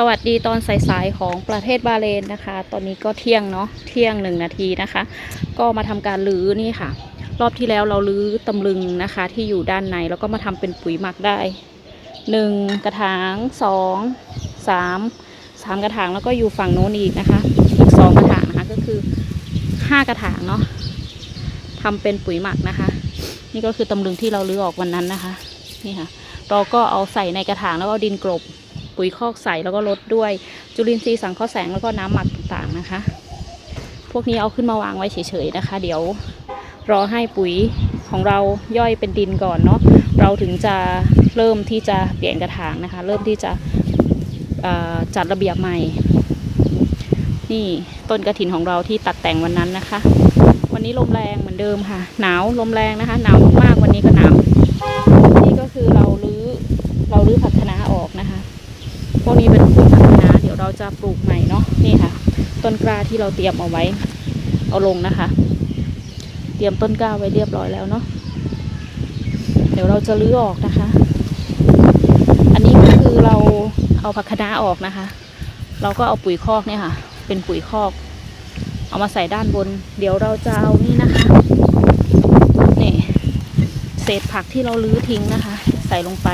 สวัสดีตอนสายๆของประเทศบาเรนนะคะ ตอนนี้ก็เที่ยงเนาะเที่ยงหนึ่งนาทีนะคะ ก็มาทำการรื้อนี่ค่ะ รอบที่แล้วเรารื้อตำลึงนะคะ ที่อยู่ด้านในแล้วก็มาทำเป็นปุ๋ยหมักได้หนึ่งกระถางสองสามสามกระถางแล้วก็อยู่ฝั่งโน้นอีกนะคะ อีกสองกระถางนะคะก็คือห้ากระถางเนาะทำเป็นปุ๋ยหมักนะคะ นี่ก็คือตำลึงที่เรารื้อออกวันนั้นนะคะ นี่ค่ะ เราก็เอาใส่ในกระถางแล้วก็เอาดินกลบ ปุ๋ยคอกใส่แล้วก็ลดด้วย จุลินทรีย์สังเคราะห์แสงแล้วก็น้ำหมักต่างๆนะคะ พวกนี้เอาขึ้นมาวางไว้เฉยๆนะคะ เดี๋ยวรอให้ปุ๋ยของเราย่อยเป็นดินก่อนเนาะเราถึงจะเริ่มที่จะเปลี่ยนกระถางนะคะ เริ่มที่จะจัดระเบียบใหม่ นี่ต้นกระถินของเราที่ตัดแต่งวันนั้นนะคะ วันนี้ลมแรงเหมือนเดิมค่ะ หนาวลมแรงนะคะ หนาวมากวันนี้ก็หนาวนี่ก็คือเราลื้อเราลื้อผักคะน้าออก วกนี้เป็นพวกผักคะน้าเดี๋ยวเราจะปลูกใหม่เนาะนี่ค่ะ ต้นกล้าที่เราเตรียมเอาไว้ เอาลงนะคะ เตรียมต้นกล้าไว้เรียบร้อยแล้วเนาะเดี๋ยวเราจะลื้อออกนะคะ อันนี้ก็คือเราเอาผักคะน้าออกนะคะ เราก็เอาปุ๋ยคอกเนี่ยค่ะ เป็นปุ๋ยคอก เอามาใส่ด้านบน เดี๋ยวเราจะเอานี่นะคะนี่เศษผักที่เราลื้อทิ้งนะคะ ใส่ลงไป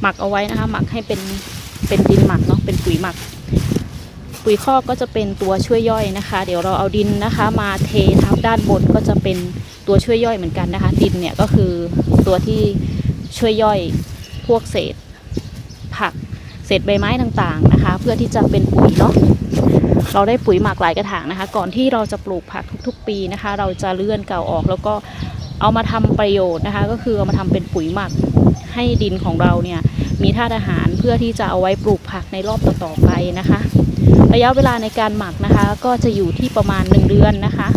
หมักเอาไว้นะคะ หมักให้เป็น เป็นดินหมักเนาะเป็นปุ๋ยหมัก ปุ๋ยคอกก็จะเป็นตัวช่วยย่อยนะคะ เดี๋ยวเราเอาดินนะคะ มาเททับด้านบนก็จะเป็นตัวช่วยย่อยเหมือนกันนะคะ ดินเนี่ยก็คือตัวที่ช่วยย่อยพวกเศษ ผักเศษใบไม้ต่างๆนะคะ เพื่อที่จะเป็นปุ๋ยเนาะเราได้ปุ๋ยหมักหลายกระถางนะคะ ก่อนที่เราจะปลูกผักทุกๆ ปีนะคะ เราจะเลื่อนเก่าออกแล้วก็เอามาทำประโยชน์นะคะ ก็คือเอามาทำเป็นปุ๋ยหมักให้ดินของเราเนี่ย มีธาตุอาหารเพื่อที่จะเอาไว้ปลูกผักในรอบต่อๆไปนะคะ ระยะเวลาในการหมักนะคะ ก็จะอยู่ที่ประมาณ 1 เดือนนะคะ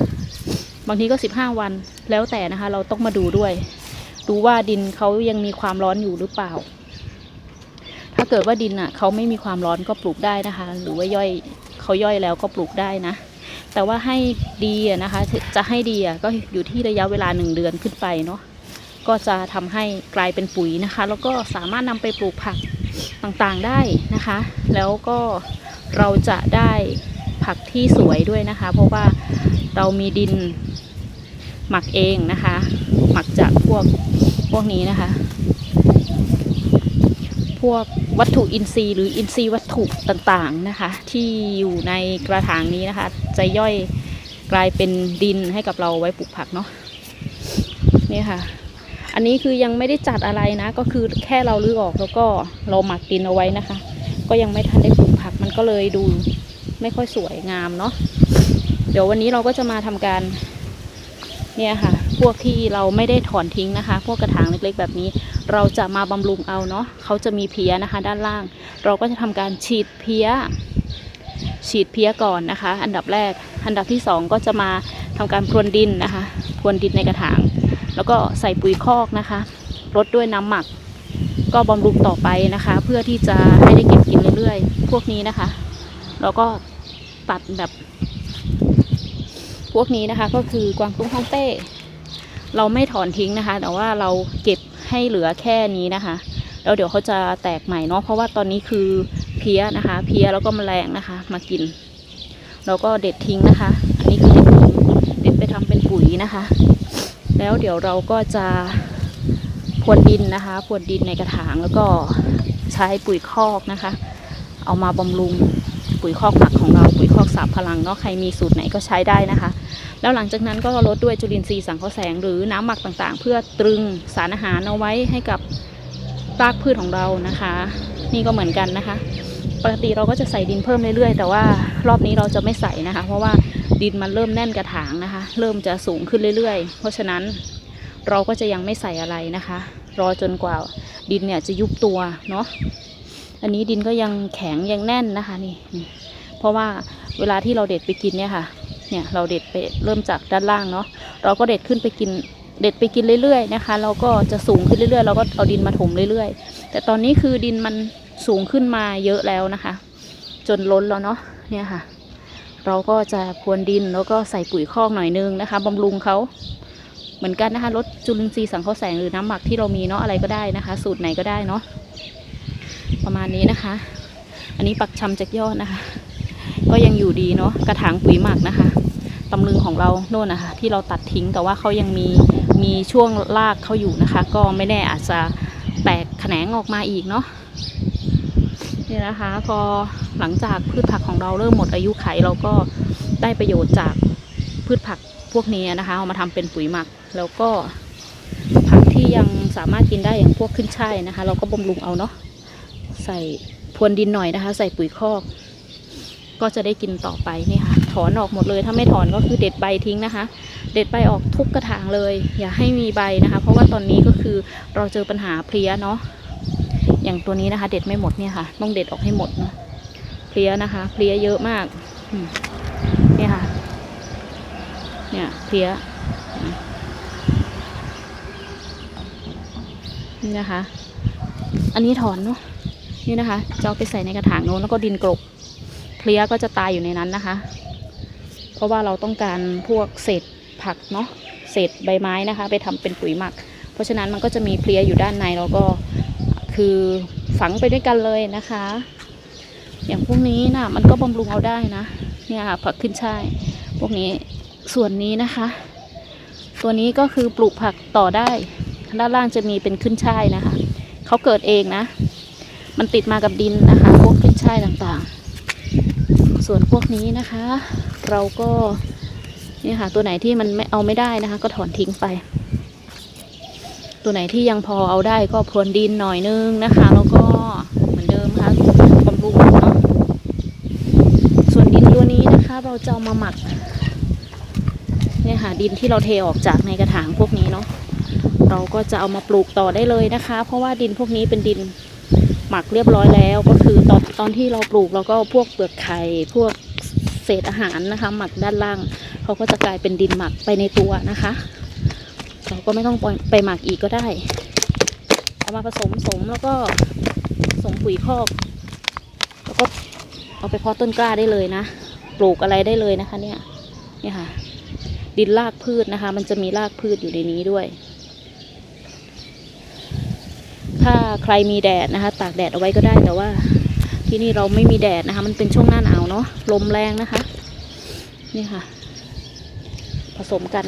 บางทีก็ 15 วันแล้วแต่นะคะ เราต้องมาดูด้วยดูว่าดินเขายังมีความร้อนอยู่หรือเปล่า ถ้าเกิดว่าดินอะเขาไม่มีความร้อนก็ปลูกได้นะคะ หรือว่าย่อยเขาย่อยแล้วก็ปลูกได้นะแต่ว่าให้ดีนะคะ จะให้ดีก็อยู่ที่ระยะเวลา1เดือนขึ้นไปเนาะ ก็จะทำให้กลายเป็นปุ๋ยนะคะ แล้วก็สามารถนำไปปลูกผักต่างๆได้นะคะ แล้วก็เราจะได้ผักที่สวยด้วยนะคะ เพราะว่าเรามีดินหมักเองนะคะ หมักจากพวกพวกนี้นะคะ พวกวัตถุอินทรีย์หรืออินทรีย์วัตถุต่างๆนะคะ ที่อยู่ในกระถางนี้นะคะ จะย่อยกลายเป็นดินให้กับเราไว้ปลูกผักเนาะนี่ค่ะ อันนี้คือยังไม่ได้จัดอะไรนะ ก็คือแค่เราลื้อออกแล้วก็เราหมักดินเอาไว้นะคะ ก็ยังไม่ทันได้ปลูกผักมันก็เลยดูไม่ค่อยสวยงามเนาะเดี๋ยววันนี้เราก็จะมาทำการ เนี่ยค่ะ พวกที่เราไม่ได้ถอนทิ้งนะคะ พวกกระถางเล็กๆ แบบนี้ เราจะมาบำรุงเอาเนาะเขาจะมีเพี้ยนะคะ ด้านล่าง เราก็จะทำการฉีดเพี้ยฉีดเพี้ยก่อนนะคะ อันดับแรก อันดับที่สองก็จะมาทำการพรวนดินนะคะ พรวนดินในกระถาง แล้วก็ใส่ปุ๋ยคอกนะคะรดด้วยน้ำหมัก ก็บำรุงต่อไปนะคะ เพื่อที่จะให้ได้เก็บกินเรื่อยๆ พวกนี้นะคะเราก็ตัดแบบ พวกนี้นะคะก็คือกวางตุ้งฮ่องเต้ เราไม่ถอนทิ้งนะคะ แต่ว่าเราเก็บให้เหลือแค่นี้นะคะแล้วเดี๋ยวเขาจะแตกใหม่เนาะเพราะว่าตอนนี้คือเพี้ยนะคะ เพี้ยแล้วก็แมลงนะคะ มากินเราก็เด็ดทิ้งนะคะ อันนี้คือเด็ดทิ้งเด็ดไปทำเป็นปุ๋ยนะคะ แล้วเดี๋ยวเราก็จะพรวนดินนะคะพรวนดินในกระถางแล้วก็ใช้ปุ๋ยคอกนะคะ เอามาบำรุงปุ๋ยคอกหมักของเราปุ๋ยคอกสาบพลังเนาะใครมีสูตรไหนก็ใช้ได้นะคะ แล้วหลังจากนั้นก็ลดด้วยจุลินทรีย์สังเคราะห์แสงหรือน้ำหมักต่างๆ เพื่อตรึงสารอาหารเอาไว้ให้กับรากพืชของเรานะคะ นี่ก็เหมือนกันนะคะ ปกติเราก็จะใส่ดินเพิ่มเรื่อยๆ แต่ว่ารอบนี้เราจะไม่ใส่นะคะ เพราะว่า ดินมันเริ่มแน่นกระถางนะคะ เริ่มจะสูงขึ้นเรื่อยๆ เพราะฉะนั้นเราก็จะยังไม่ใส่อะไรนะคะ รอจนกว่าดินเนี่ยจะยุบตัวเนาะอันนี้ดินก็ยังแข็งยังแน่นนะคะนี่นี่เพราะว่าเวลาที่เราเด็ดไปกินเนี่ยค่ะเนี่ยเราเด็ดไปเริ่มจากด้านล่างเนาะเราก็เด็ดขึ้นไปกินเด็ดไปกินเรื่อยๆนะคะเราก็จะสูงขึ้นเรื่อยๆ เราก็เอาดินมาถมเรื่อยๆ แต่ตอนนี้คือดินมันสูงขึ้นมาเยอะแล้วนะคะ จนล้นแล้วเนาะเนี่ยค่ะ เราก็จะพรวนดินแล้วก็ใส่ปุ๋ยคอกหน่อยนึงนะคะบำรุงเขาเหมือนกันนะคะลดจุลินทรีย์สังเคราะห์แสงหรือน้ำหมักที่เรามีเนาะอะไรก็ได้นะคะ สูตรไหนก็ได้เนาะประมาณนี้นะคะ อันนี้ปักชำจากยอดนะคะ ก็ยังอยู่ดีเนาะกระถางปุ๋ยหมักนะคะตำลึงของเราโน่นนะคะ ที่เราตัดทิ้งแต่ว่าเขายังมีมีช่วงรากเขาอยู่นะคะ ก็ไม่แน่อาจจะแตกแขนงออกมาอีกเนาะ นี่นะคะ พอหลังจากพืชผักของเราเริ่มหมดอายุไขเราก็ได้ประโยชน์จากพืชผักพวกนี้นะคะเอามาทำเป็นปุ๋ยหมัก แล้วก็ผักที่ยังสามารถกินได้อย่างพวกขึ้นช่ายนะคะ เราก็บำรุงเอาเนาะใส่พรวนดินหน่อยนะคะ ใส่ปุ๋ยคอก ก็จะได้กินต่อไปนี่ค่ะถอนออกหมดเลย ถ้าไม่ถอนก็คือเด็ดใบทิ้งนะคะ เด็ดใบออกทุกกระถางเลย อย่าให้มีใบนะคะ เพราะว่าตอนนี้ก็คือเราเจอปัญหาเพลี้ยเนาะ อย่างตัวนี้นะคะ เด็ดไม่หมดเนี่ยค่ะ ต้องเด็ดออกให้หมดเนาะเพลี้ยนะคะ เพลี้ยเยอะมากเนี่ยค่ะ เนี่ยเพลี้ยนี่นะคะ อันนี้ถอนเนาะนี่นะคะจะเอาไปใส่ในกระถางโน้นแล้วก็ดินกลบเพลี้ยก็จะตายอยู่ในนั้นนะคะ เพราะว่าเราต้องการพวกเศษผักเนาะเศษใบไม้นะคะ ไปทำเป็นปุ๋ยหมัก เพราะฉะนั้นมันก็จะมีเพลี้ยอยู่ด้านในแล้วก็ คือฝังไปด้วยกันเลยนะคะ อย่างพวกนี้นะมันก็บำรุงเอาได้นะ เนี่ยค่ะผักขึ้นช่ายพวกนี้ส่วนนี้นะคะ ตัวนี้ก็คือปลูกผักต่อได้ ด้านล่างจะมีเป็นขึ้นช่ายนะคะเขาเกิดเองนะ มันติดมากับดินนะคะ พวกขึ้นช่ายต่างๆ ส่วนพวกนี้นะคะ เราก็เนี่ยค่ะตัวไหนที่มันไม่เอาไม่ได้นะคะ ก็ถอนทิ้งไป ตัวไหนที่ยังพอเอาได้ก็พรวนดินหน่อยนึงนะคะ แล้วก็เหมือนเดิมค่ะบำรุงเนาะส่วนดินตัวนี้นะคะ เราจะเอามาหมักเนี่ยค่ะดินที่เราเทออกจากในกระถางพวกนี้เนาะเราก็จะเอามาปลูกต่อได้เลยนะคะ เพราะว่าดินพวกนี้เป็นดินหมักเรียบร้อยแล้ว ก็คือตอนตอนที่เราปลูกเราก็พวกเปลือกไข่พวกเศษอาหารนะคะ หมักด้านล่าง เขาก็จะกลายเป็นดินหมักไปในตัวนะคะ เราก็ไม่ต้องไปหมักอีกก็ได้ เอามาผสมสมแล้วก็สมปุ๋ยคอก แล้วก็เอาไปเพาะต้นกล้าได้เลยนะ ปลูกอะไรได้เลยนะคะ เนี่ยเนี่ยค่ะ ดินรากพืชนะคะ มันจะมีรากพืชอยู่ในนี้ด้วย ถ้าใครมีแดดนะคะ ตากแดดเอาไว้ก็ได้แต่ว่าที่นี่เราไม่มีแดดนะคะ มันเป็นช่วงหน้าหนาวเนาะลมแรงนะคะ นี่ค่ะ ผสมกัน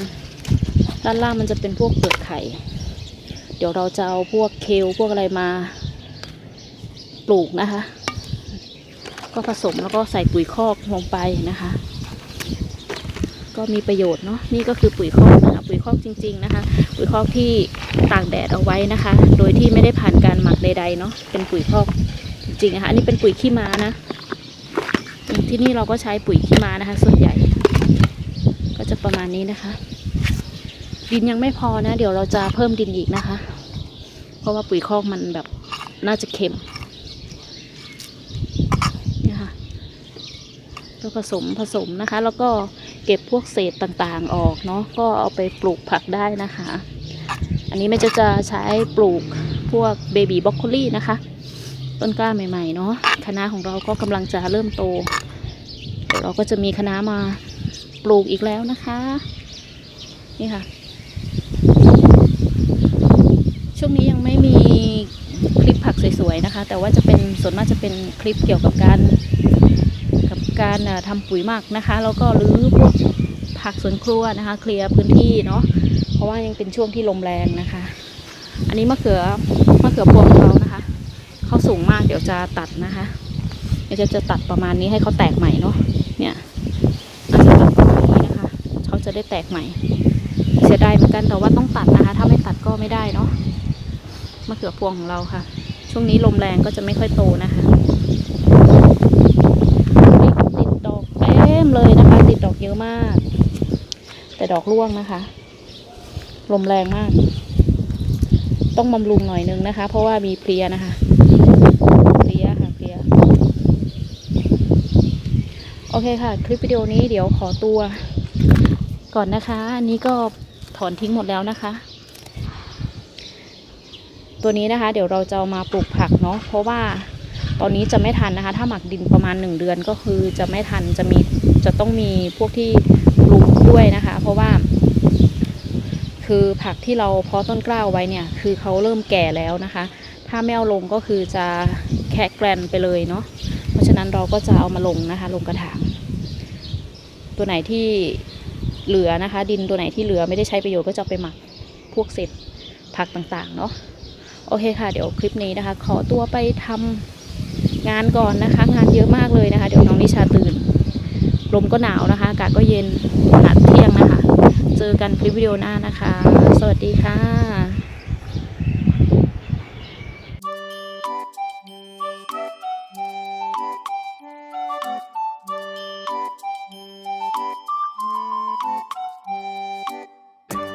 ด้านล่างมันจะเป็นพวกเปลือกไข่ เดี๋ยวเราจะเอาพวกเคลพวกอะไรมาปลูกนะคะ ก็ผสมแล้วก็ใส่ปุ๋ยคอกลงไปนะคะ ก็มีประโยชน์เนาะนี่ก็คือปุ๋ยคอกนะคะปุ๋ยคอกจริง ๆนะคะ ปุ๋ยคอกที่ตากแดดเอาไว้นะคะ โดยที่ไม่ได้ผ่านการหมักใดๆเนาะเป็นปุ๋ยคอกจริงๆนะคะอันนี้เป็นปุ๋ยขี้ม้านะที่นี่เราก็ใช้ปุ๋ยขี้ม้านะคะ ส่วนใหญ่ ก็จะประมาณนี้นะคะ ดินยังไม่พอนะ เดี๋ยวเราจะเพิ่มดินอีกนะคะ เพราะว่าปุ๋ยคอกมันแบบน่าจะเค็มนี่ค่ะก็ผสมผสมนะคะ แล้วก็เก็บพวกเศษต่างๆออกเนาะก็เอาไปปลูกผักได้นะคะ อันนี้แม่จะจะใช้ปลูกพวกเบบีบรอกโคลี่นะคะ ต้นกล้าใหม่ๆเนาะคณะของเราก็กำลังจะเริ่มโต เราก็จะมีคณะมาปลูกอีกแล้วนะคะ นี่ค่ะ ช่วงนี้ยังไม่มีคลิปผักสวยๆนะคะ แต่ว่าจะเป็นส่วนมากจะเป็นคลิปเกี่ยวกับการกับการเอ่อทำปุ๋ยหมักนะคะ แล้วก็รื้อพวกผักสวนครัวนะคะ เคลียร์พื้นที่เนาะเพราะว่ายังเป็นช่วงที่ลมแรงนะคะ อันนี้มะเขือมะเขือพวงของเรานะคะเขาสูงมากเดี๋ยวจะตัดนะคะเดี๋ยวจะจะตัดประมาณนี้ให้เขาแตกใหม่เนาะเนี่ยอาจจะตัดประมาณนี้นะคะเขาจะได้แตกใหม่ เสียดายเหมือนกันแต่ว่าต้องตัดนะคะ ถ้าไม่ตัดก็ไม่ได้เนาะ มะเขือพวงของเราค่ะ ช่วงนี้ลมแรงก็จะไม่ค่อยโตนะคะติดดอกเต็มเลยนะคะ ติดดอกเยอะมาก แต่ดอกร่วงนะคะ ลมแรงมาก ต้องบำรุงหน่อยนึงนะคะ เพราะว่ามีเพลียนะคะเพลียค่ะเพลียโอเคค่ะ คลิปวิดีโอนี้เดี๋ยวขอตัวก่อนนะคะ อันนี้ก็ถอนทิ้งหมดแล้วนะคะ ตัวนี้นะคะ เดี๋ยวเราจะามาปลูกผักเนาะเพราะว่าตอนนี้จะไม่ทันนะคะ ถ้าหมักดินประมาณหนึ่งเดือนก็คือจะไม่ทันจะมีจะต้องมีพวกที่ปลูกด้วยนะคะ เพราะว่า คือผักที่เราเพาะต้นกล้าไว้เนี่ย คือเขาเริ่มแก่แล้วนะคะ ถ้าไม่เอาลงก็คือจะแคะแกรนไปเลยเนาะเพราะฉะนั้นเราก็จะเอามาลงนะคะ ลงกระถางตัวไหนที่เหลือนะคะ ดินตัวไหนที่เหลือไม่ได้ใช้ประโยชน์ก็จะไปหมักพวกเศษผักต่างๆ เนาะ โอเคค่ะ เดี๋ยวคลิปนี้นะคะ ขอตัวไปทำงานก่อนนะคะ งานเยอะมากเลยนะคะ เดี๋ยวน้องนิชาตื่น ลมก็หนาวนะคะอากาศก็เย็นขนาดเที่ยงนะคะ เจอกันคลิปวิดีโอหน้านะคะ สวัสดีค่ะ